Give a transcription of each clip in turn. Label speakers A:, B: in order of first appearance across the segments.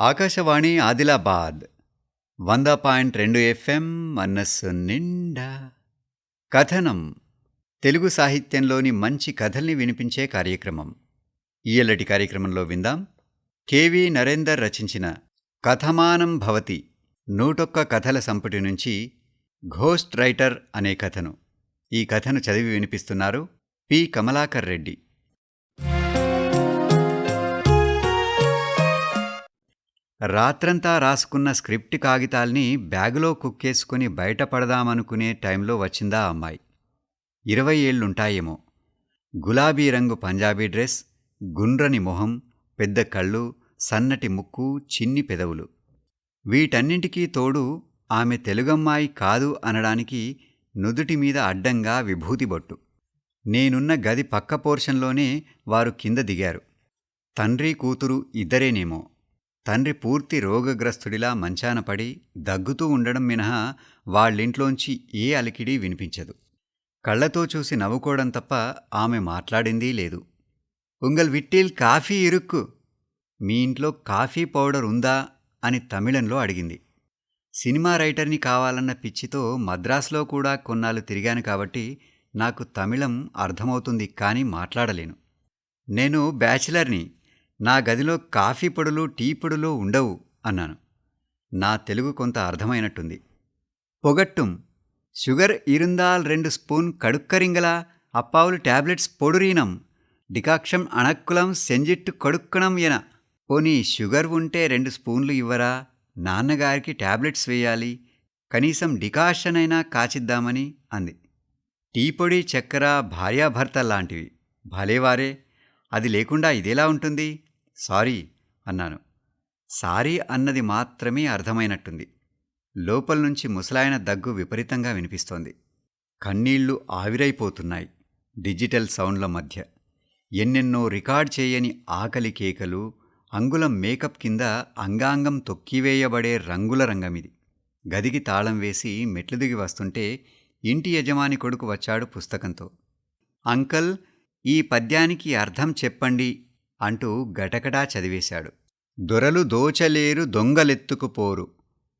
A: ఆకాశవాణి ఆదిలాబాద్ వంద పాయింట్ రెండు ఎఫ్ఎం మనస్సు నిండా. కథనం తెలుగు సాహిత్యంలోని మంచి కథల్ని వినిపించే కార్యక్రమం. ఈయలటి కార్యక్రమంలో విందాం. కెవి నరేందర్ రచించిన కథమానం భవతి నూటొక్క కథల సంపుటి నుంచి ఘోస్ట్ రైటర్ అనే కథను. ఈ కథను చదివి వినిపిస్తున్నారు పి. కమలాకర్ రెడ్డి. రాత్రంతా రాసుకున్న స్క్రిప్ట్ కాగితాల్ని బ్యాగులో కుక్కేసుకుని బయటపడదామనుకునే టైంలో వచ్చిందా అమ్మాయి. ఇరవై ఏళ్ళుంటాయేమో. గులాబీ రంగు పంజాబీ డ్రెస్ గుండ్రని మొహం పెద్ద కళ్ళు సన్నటి ముక్కు చిన్ని పెదవులు. వీటన్నింటికీ తోడు ఆమె తెలుగమ్మాయి కాదు అనడానికి నుదుటి మీద అడ్డంగా విభూతి బొట్టు నేనున్న గది పక్క పోర్షన్లోనే వారు కింద దిగారు. తండ్రి కూతురు ఇద్దరేనేమో. తండ్రి పూర్తి రోగగ్రస్తుడిలా మంచాన పడి దగ్గుతూ ఉండడం మినహా వాళ్ళింట్లోంచి ఏ అలికిడి వినిపించదు. కళ్ళతో చూసి నవ్వుకోవడం తప్ప ఆమె మాట్లాడిందీ లేదు. ఉంగల్ విట్టిల్ కాఫీ ఇరుక్కు. మీ ఇంట్లో కాఫీ పౌడర్ ఉందా? అని తమిళంలో అడిగింది. సినిమా రైటర్ని కావాలన్న పిచ్చితో మద్రాసులో కూడా కొన్నాళ్ళు తిరిగాను కాబట్టి నాకు తమిళం అర్థమవుతుంది కానీ మాట్లాడలేను. నేను బ్యాచిలర్ని. నా గదిలో కాఫీ పొడులు టీ పొడులు ఉండవు అన్నాను. నా తెలుగు కొంత అర్థమైనట్టుంది. పొగట్టుం. షుగర్ ఇరుందాల్ రెండు స్పూన్ కడుక్కరింగలా అప్పావులు టాబ్లెట్స్ పొడురీనం. డికాక్షం అణక్కులం సెంజిట్టు కడుక్కణం ఎన. పోనీ షుగర్ ఉంటే రెండు స్పూన్లు ఇవ్వరా? నాన్నగారికి టాబ్లెట్స్ వేయాలి. కనీసం డికాషన్ అయినా కాచిద్దామని అంది. టీ పొడి చక్కెర భార్యాభర్త లాంటివి భలేవారే. అది లేకుండా ఇదేలా ఉంటుంది? సారీ అన్నాను. సారీ అన్నది మాత్రమే అర్థమైనట్టుంది. లోపల నుంచి ముసలాయన దగ్గు విపరీతంగా వినిపిస్తోంది. కన్నీళ్ళు ఆవిరైపోతున్నాయి డిజిటల్ సౌండ్ల మధ్య. ఎన్నెన్నో రికార్డ్ చేయని ఆకలి కేకలు అంగుళం మేకప్ కింద అంగాంగం తొక్కివేయబడే రంగుల రంగమిది. గదికి తాళం వేసి మెట్లు దిగి వస్తుంటే ఇంటి యజమాని కొడుకు వచ్చాడు పుస్తకంతో. అంకల్ ఈ పద్యానికి అర్థం చెప్పండి అంటూ గటగటా చదివేశాడు. దొరలు దోచలేరు దొంగలెత్తుకుపోరు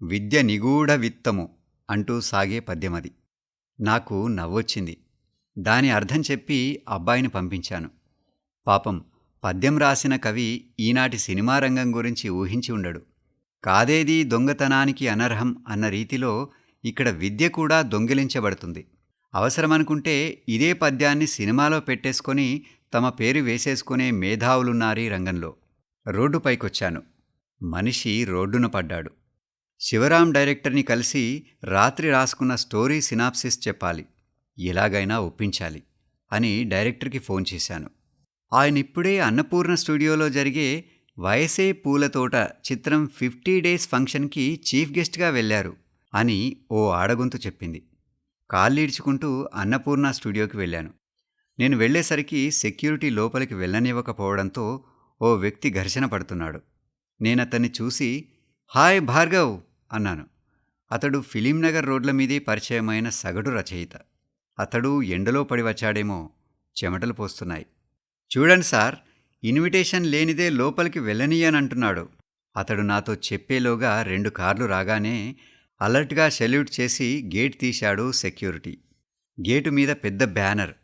A: విద్య నిగూఢ విత్తము అంటూ సాగే పద్యమది నాకు నవ్వొచ్చింది. దాని అర్థం చెప్పి అబ్బాయిని పంపించాను. పాపం పద్యం రాసిన కవి ఈనాటి సినిమా రంగం గురించి ఊహించి ఉండడు. కాదేది దొంగతనానికి అనర్హం అన్న రీతిలో ఇక్కడ విద్య కూడా దొంగిలించబడుతుంది. అవసరమనుకుంటే ఇదే పద్యాన్ని సినిమాలో పెట్టేసుకొని తమ పేరు వేసేసుకునే మేధావులున్నారీ రంగంలో. రోడ్డుపైకొచ్చాను మనిషి రోడ్డున పడ్డాడు. శివరాం డైరెక్టర్ని కలిసి రాత్రి రాసుకున్న స్టోరీ సినాప్సిస్ చెప్పాలి. ఎలాగైనా ఒప్పించాలి అని డైరెక్టర్కి ఫోన్ చేశాను. ఆయన ఇప్పుడే అన్నపూర్ణ స్టూడియోలో జరిగే వయసే పూలతోట చిత్రం ఫిఫ్టీ డేస్ ఫంక్షన్కి చీఫ్ గెస్ట్గా వెళ్ళారు అని ఓ ఆడగొంతు చెప్పింది. కాళ్ళీడ్చుకుంటూ అన్నపూర్ణ స్టూడియోకి వెళ్ళాను. నేను వెళ్ళేసరికి సెక్యూరిటీ లోపలికి వెళ్ళనివ్వకపోవడంతో ఓ వ్యక్తి ఘర్షణ పడుతున్నాడు. నేనతన్ని చూసి హాయ్ భార్గవ్ అన్నాను. అతడు ఫిలింనగర్ రోడ్ల మీదే పరిచయమైన సగటు రచయిత. అతడు ఎండలో పడి వచ్చాడేమో చెమటలు పోస్తున్నాయి. చూడండి సార్ ఇన్విటేషన్ లేనిదే లోపలికి వెళ్ళనీయనంటున్నాడు. అతడు నాతో చెప్పేలోగా రెండు కార్లు రాగానే అలర్ట్గా సెల్యూట్ చేసి గేట్ తీశాడు సెక్యూరిటీ. గేటు మీద పెద్ద బ్యానర్.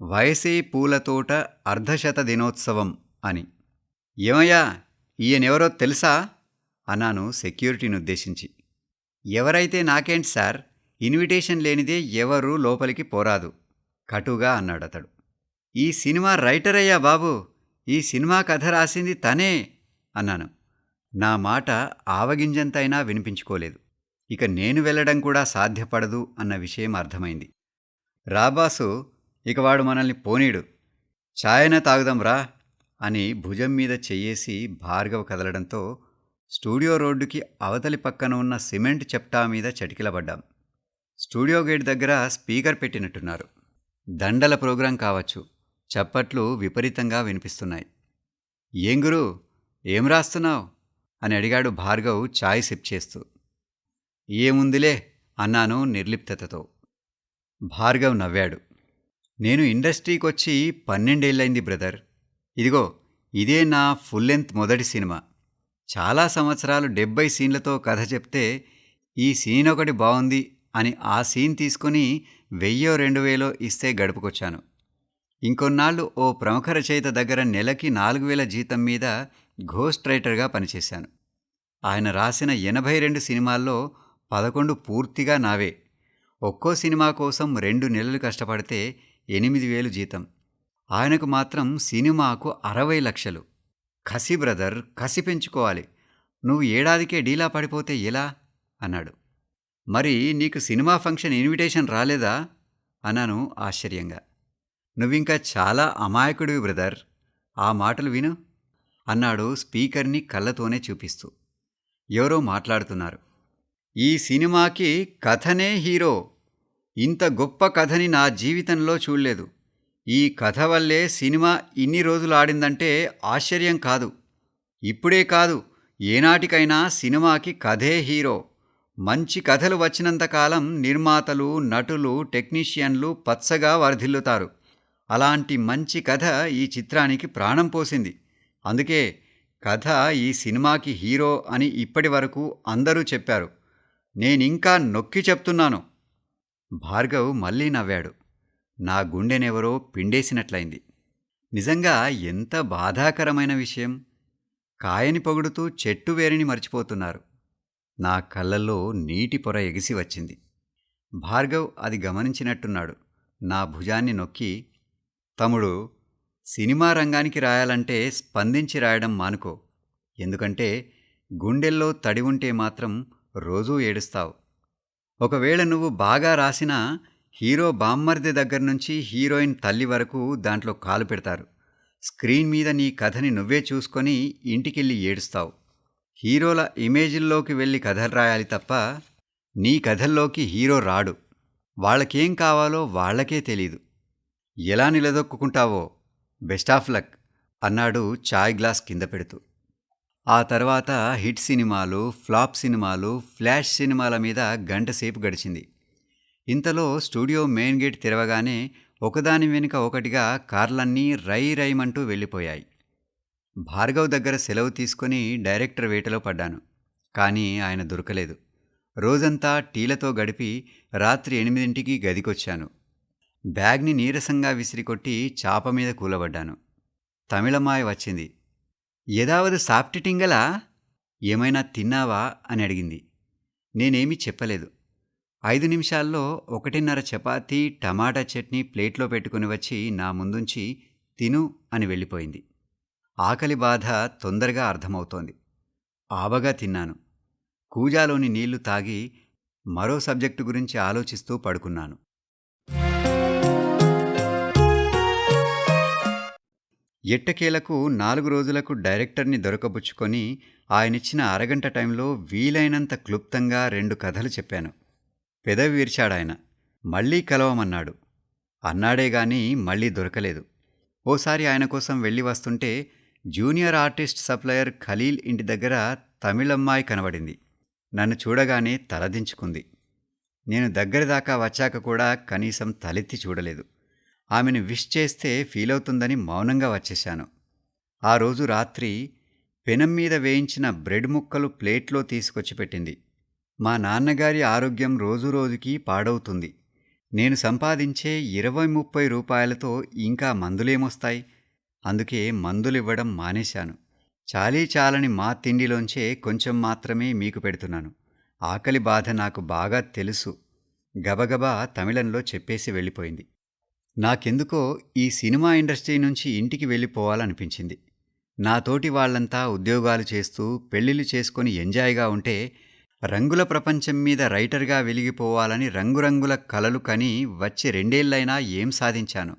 A: వయసే పూలతోట అర్ధశత దినోత్సవం అని. ఏమయ్యా ఈయనెవరో తెలుసా? అన్నాను సెక్యూరిటీని ఉద్దేశించి ఎవరైతే నాకేంటి సార్ ఇన్విటేషన్ లేనిదే ఎవరూ లోపలికి పోరాదు కటుగా అన్నాడతడు. ఈ సినిమా రైటర్ అయ్యా బాబు ఈ సినిమా కథ రాసింది తనే అన్నాను. నా మాట ఆవగింజంతైనా వినిపించుకోలేదు. ఇక నేను వెళ్ళడం కూడా సాధ్యపడదు అన్న విషయం అర్థమైంది. రాబాసు ఇక వాడు మనల్ని పోనీడు. ఛాయనే తాగుదాంరా అని భుజం మీద చెయ్యేసి భార్గవ్ కదలడంతో స్టూడియో రోడ్డుకి అవతలి పక్కన ఉన్న సిమెంట్ చెప్టా మీద చటికిలబడ్డాం. స్టూడియో గేట్ దగ్గర స్పీకర్ పెట్టినట్టున్నారు. దండల ప్రోగ్రాం కావచ్చు చప్పట్లు విపరీతంగా వినిపిస్తున్నాయి. ఏం గురు ఏం రాస్తున్నావు? అని అడిగాడు భార్గవ్ ఛాయ్ సిప్ చేస్తూ. ఏముందిలే అన్నాను నిర్లిప్తతతో. భార్గవ్ నవ్వాడు. నేను ఇండస్ట్రీకి వచ్చి పన్నెండేళ్ళైంది బ్రదర్. ఇదిగో ఇదే నా ఫుల్ లెంత్ మొదటి సినిమా. చాలా సంవత్సరాలు డెబ్బై సీన్లతో కథ చెప్తే ఈ సీన్ ఒకటి బాగుంది అని ఆ సీన్ తీసుకుని వెయ్యో రెండు వేలో ఇస్తే గడుపుకొచ్చాను. ఇంకొన్నాళ్ళు ఓ ప్రముఖ రచయిత దగ్గర నెలకి నాలుగు వేల జీతం మీద ఘోస్ట్ రైటర్గా పనిచేశాను. ఆయన రాసిన ఎనభై రెండు సినిమాల్లో పదకొండు పూర్తిగా నావే. ఒక్కో సినిమా కోసం రెండు నెలలు కష్టపడితే ఎనిమిది వేలు జీతం. ఆయనకు మాత్రం సినిమాకు అరవై లక్షలు. కసి బ్రదర్ కసి పెంచుకోవాలి. నువ్వు ఏడాదికే డీలా పడిపోతే ఎలా? అన్నాడు. మరి నీకు సినిమా ఫంక్షన్ ఇన్విటేషన్ రాలేదా? అన్నాను ఆశ్చర్యంగా. నువ్వింకా చాలా అమాయకుడివి బ్రదర్. ఆ మాటలు విను అన్నాడు స్పీకర్ని కళ్ళతోనే చూపిస్తూ. ఎవరో మాట్లాడుతున్నారు. ఈ సినిమాకి కథనే హీరో. ఇంత గొప్ప కథని నా జీవితంలో చూడలేదు. ఈ కథ వల్లే సినిమా ఇన్ని రోజులు ఆడిందంటే ఆశ్చర్యం కాదు. ఇప్పుడే కాదు ఏనాటికైనా సినిమాకి కథే హీరో. మంచి కథలు వచ్చినంతకాలం నిర్మాతలు నటులు టెక్నీషియన్లు పచ్చగా వర్ధిల్లుతారు. అలాంటి మంచి కథ ఈ చిత్రానికి ప్రాణం పోసింది. అందుకే కథ ఈ సినిమాకి హీరో అని ఇప్పటి వరకు అందరూ చెప్పారు. నేనింకా నొక్కి చెప్తున్నాను. భార్గవ్ మళ్ళీ నవ్వాడు. నా గుండెనెవరో పిండేసినట్లయింది. నిజంగా ఎంత బాధాకరమైన విషయం. కాయని పొగుడుతూ చెట్టు వేరిని మర్చిపోతున్నారు. నా కళ్ళల్లో నీటి పొర ఎగిసి వచ్చింది. భార్గవ్ అది గమనించినట్టున్నాడు. నా భుజాన్ని నొక్కి తమ్ముడు సినిమా రంగానికి రాయాలంటే స్పందించి రాయడం మానుకో. ఎందుకంటే గుండెల్లో తడి ఉంటే మాత్రం రోజూ ఏడుస్తావు. ఒకవేళ నువ్వు బాగా రాసినా హీరో బామ్మర్ది దగ్గర నుంచి హీరోయిన్ తల్లి వరకు దాంట్లో కాలు పెడతారు. స్క్రీన్ మీద నీ కథని నువ్వే చూసుకొని ఇంటికెళ్ళి ఏడుస్తావు. హీరోల ఇమేజిల్లోకి వెళ్ళి కథలు రాయాలి తప్ప నీ కథల్లోకి హీరో రాడు. వాళ్ళకేం కావాలో వాళ్ళకే తెలీదు. ఎలా నిలదొక్కుంటావో బెస్ట్ ఆఫ్ లక్ అన్నాడు చాయ్ గ్లాస్ కింద పెడుతూ. ఆ తర్వాత హిట్ సినిమాలు ఫ్లాప్ సినిమాలు ఫ్లాష్ సినిమాల మీద గంటసేపు గడిచింది. ఇంతలో స్టూడియో మెయిన్ గేట్ తెరవగానే ఒకదాని వెనుక ఒకటిగా కార్లన్నీ రై రైమంటూ వెళ్ళిపోయాయి. భార్గవ్ దగ్గర సెలవు తీసుకొని డైరెక్టర్ వేటలో పడ్డాను. కానీ ఆయన దొరకలేదు. రోజంతా టీలతో గడిపి రాత్రి ఎనిమిదింటికి గదికొచ్చాను. బ్యాగ్ని నీరసంగా విసిరికొట్టి చాప మీద కూలబడ్డాను. తమిళమాయ వచ్చింది. ఏదావది సాప్టిటింగలా ఏమైనా తిన్నావా? అని అడిగింది. నేనేమీ చెప్పలేదు. ఐదు నిమిషాల్లో ఒకటిన్నర చపాతీ టమాటా చట్నీ ప్లేట్లో పెట్టుకుని వచ్చి నా ముందుంచి తిను అని వెళ్ళిపోయింది. ఆకలి బాధ తొందరగా అర్థమవుతోంది. ఆబగా తిన్నాను. కూజాలోని నీళ్ళు తాగి మరో సబ్జెక్టు గురించి ఆలోచిస్తూ పడుకున్నాను. ఎట్టకేలకు నాలుగు రోజులకు డైరెక్టర్ని దొరకబుచ్చుకొని ఆయనిచ్చిన అరగంట టైంలో వీలైనంత క్లుప్తంగా రెండు కథలు చెప్పాను. పెదవి విరిచాడాయన. మళ్ళీ కలవమన్నాడు. అన్నాడే గాని మళ్ళీ దొరకలేదు. ఓసారి ఆయన కోసం వెళ్ళి వస్తుంటే జూనియర్ ఆర్టిస్ట్ సప్లయర్ ఖలీల్ ఇంటి దగ్గర తమిళమ్మాయి కనబడింది. నన్ను చూడగానే తలదించుకుంది. నేను దగ్గర దాకా వచ్చాక కూడా కనీసం తలెత్తి చూడలేదు. ఆమెను విష్ చేస్తే ఫీల్ అవుతుందని మౌనంగా వచ్చేశాను. ఆ రోజు రాత్రి పెనం మీద వేయించిన బ్రెడ్ ముక్కలు ప్లేట్లో తీసుకొచ్చి పెట్టింది. మా నాన్నగారి ఆరోగ్యం రోజురోజుకి పాడవుతుంది. నేను సంపాదించే ఇరవై ముప్పై రూపాయలతో ఇంకా మందులేమొస్తాయి? అందుకే మందులివ్వడం మానేశాను. చాలీ చాలని మా తిండిలోంచే కొంచెం మాత్రమే మీకు పెడుతున్నాను. ఆకలి బాధ నాకు బాగా తెలుసు. గబగబా తమిళంలో చెప్పేసి వెళ్ళిపోయింది. నాకెందుకో ఈ సినిమా ఇండస్ట్రీ నుంచి ఇంటికి వెళ్ళిపోవాలనిపించింది. నాతోటి వాళ్ళంతా ఉద్యోగాలు చేస్తూ పెళ్ళిళ్ళు చేసుకొని ఎంజాయ్గా ఉంటే రంగుల ప్రపంచం మీద రైటర్గా వెలిగిపోవాలని రంగురంగుల కలలు కని వచ్చి రెండేళ్ళైనా ఏం సాధించాను?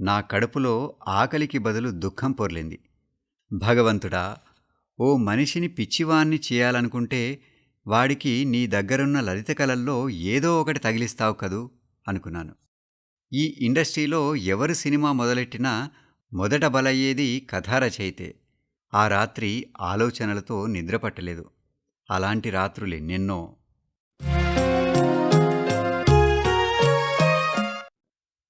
A: నా కడుపులో ఆకలికి బదులు దుఃఖం పొర్లింది. భగవంతుడా ఓ మనిషిని పిచ్చివాణ్ణి చేయాలనుకుంటే వాడికి నీ దగ్గరున్న లలిత కళల్లో ఏదో ఒకటి తగిలిస్తావు కదూ? అనుకున్నాను. ఈ ఇండస్ట్రీలో ఎవరు సినిమా మొదలెట్టినా మొదట బలయ్యేది కథారచయితే. ఆ రాత్రి ఆలోచనలతో నిద్రపట్టలేదు. అలాంటి రాత్రులు ఎన్నెన్నో.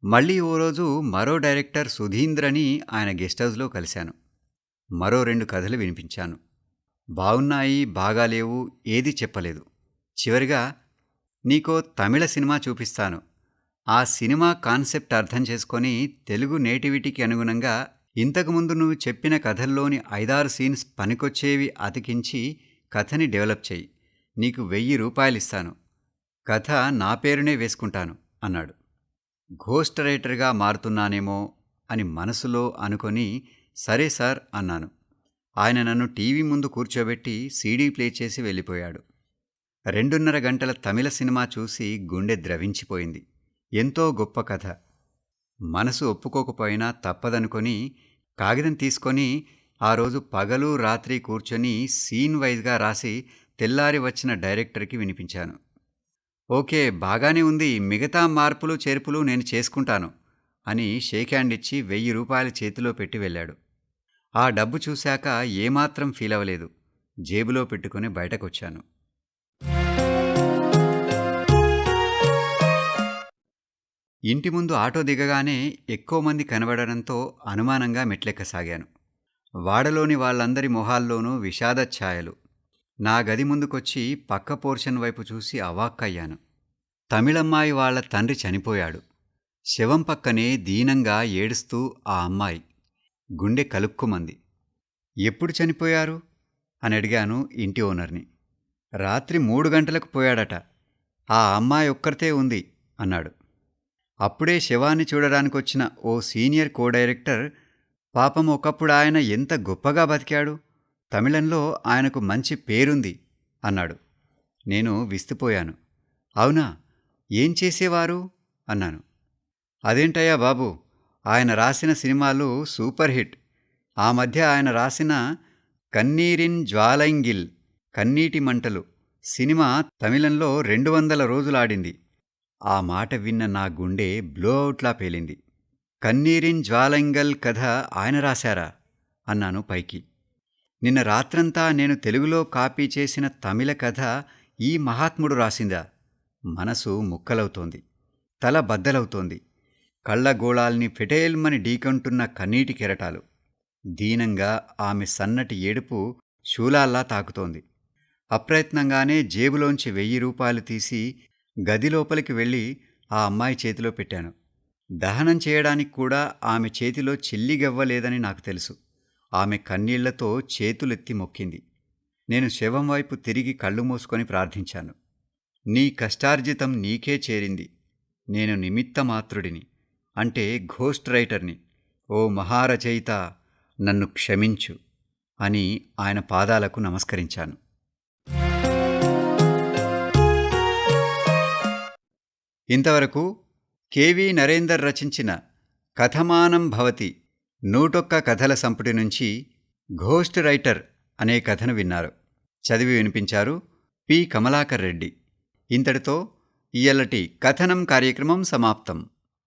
A: మళ్ళీ ఓ రోజు మరో డైరెక్టర్ సుధీంద్రని ఆయన గెస్ట్ హౌస్లో కలిశాను. మరో రెండు కథలు వినిపించాను. బాగున్నాయి బాగాలేవు ఏది చెప్పలేదు. చివరిగా నీకో తమిళ సినిమా చూపిస్తాను. ఆ సినిమా కాన్సెప్ట్ అర్థం చేసుకొని తెలుగు నేటివిటీకి అనుగుణంగా ఇంతకుముందు నువ్వు చెప్పిన కథల్లోని ఐదారు సీన్స్ పనికొచ్చేవి అతికించి కథని డెవలప్ చెయ్యి నీకు వెయ్యి రూపాయలిస్తాను. కథ నా పేరునే వేసుకుంటాను అన్నాడు. ఘోస్ట్ రైటర్గా మారుతున్నానేమో అని మనసులో అనుకొని సరే సార్ అన్నాను. ఆయన నన్ను టీవీ ముందు కూర్చోబెట్టి సీడీ ప్లే చేసి వెళ్ళిపోయాడు. రెండున్నర గంటల తమిళ సినిమా చూసి గుండె ద్రవించిపోయింది. ఎంతో గొప్ప కథ. మనసు ఒప్పుకోకపోయినా తప్పదనుకొని కాగితం తీసుకొని ఆ రోజు పగలు రాత్రి కూర్చొని సీన్ వైజ్గా రాసి తెల్లారి వచ్చిన డైరెక్టర్కి వినిపించాను. ఓకే బాగానే ఉంది మిగతా మార్పులు చేర్పులు నేను చేసుకుంటాను అని షేక్ హ్యాండ్ ఇచ్చి వెయ్యి రూపాయలు చేతిలో పెట్టి వెళ్ళాడు. ఆ డబ్బు చూశాక ఏమాత్రం ఫీల్ అవ్వలేదు జేబులో పెట్టుకుని బయటకొచ్చాను. ఇంటి ముందు ఆటో దిగగానే ఎక్కువ మంది కనబడడంతో అనుమానంగా మెట్లెక్కసాగాను. వాడలోని వాళ్ళందరి మొహాల్లోనూ విషాద ఛాయలు. నా గది ముందుకొచ్చి పక్క పోర్షన్ వైపు చూసి అవాక్కయ్యాను. తమిళమ్మాయి వాళ్ళ తండ్రి చనిపోయాడు. శవం పక్కనే దీనంగా ఏడుస్తూ ఆ అమ్మాయి గుండె కలుక్కుమంది. ఎప్పుడు చనిపోయారు? అని అడిగాను ఇంటి ఓనర్ని. రాత్రి మూడు గంటలకు పోయాడట. ఆ అమ్మాయి ఒక్కరితే ఉంది అన్నాడు. అప్పుడే శవాన్ని చూడడానికి వచ్చిన ఓ సీనియర్ కో డైరెక్టర్ పాపం ఒకప్పుడు ఆయన ఎంత గొప్పగా బతికాడు తమిళంలో ఆయనకు మంచి పేరుంది అన్నాడు. నేను విస్తుపోయాను. అవునా? ఏం చేసేవారు? అన్నాను. అదేంటయ్యా బాబు? ఆయన రాసిన సినిమాలు సూపర్ హిట్. ఆ మధ్య ఆయన రాసిన కన్నీరిన్ జ్వాలైంగిల్ కన్నీటి మంటలు సినిమా తమిళంలో రెండు వందల రోజులాడింది ఆ మాట విన్న నా గుండె బ్లోఅవుట్లా పేలింది. కన్నీరిన్ జ్వాలంగల్ కథ ఆయన రాశారా? అన్నాను పైకి. నిన్న రాత్రంతా నేను తెలుగులో కాపీ చేసిన తమిళ కథ ఈ మహాత్ముడు రాసిందా? మనసు ముక్కలవుతోంది. తల బద్దలవుతోంది. కళ్ళగోళాల్ని ఫెటేల్మని ఢీకంటున్న కన్నీటి కెరటాలు. దీనంగా ఆమె సన్నటి ఏడుపు శూలాల్లా తాకుతోంది. అప్రయత్నంగానే జేబులోంచి వెయ్యి రూపాయలు తీసి గది లోపలికి వెళ్ళి ఆ అమ్మాయి చేతిలో పెట్టాను. దహనం చేయడానికి కూడా ఆమె చేతిలో చెల్లిగవ్వలేదని నాకు తెలుసు. ఆమె కన్నీళ్ళతో చేతులెత్తి మొక్కింది. నేను శవం వైపు తిరిగి కళ్ళు మూసుకొని ప్రార్థించాను. నీ కష్టార్జితం నీకే చేరింది. నేను నిమిత్తమాత్రుడిని. అంటే ఘోస్ట్ రైటర్ని. ఓ మహారచయిత నన్ను క్షమించు అని ఆయన పాదాలకు నమస్కరించాను. ఇంతవరకు కెవి నరేందర్ రచించిన కథమానం భవతి నూటొక్క కథల సంపుటి నుంచి ఘోస్ట్ రైటర్ అనే కథను విన్నారు. చదివి వినిపించారు పి. కమలాకర్ రెడ్డి. ఇంతటితో ఇయ్యలటి కథనం కార్యక్రమం సమాప్తం.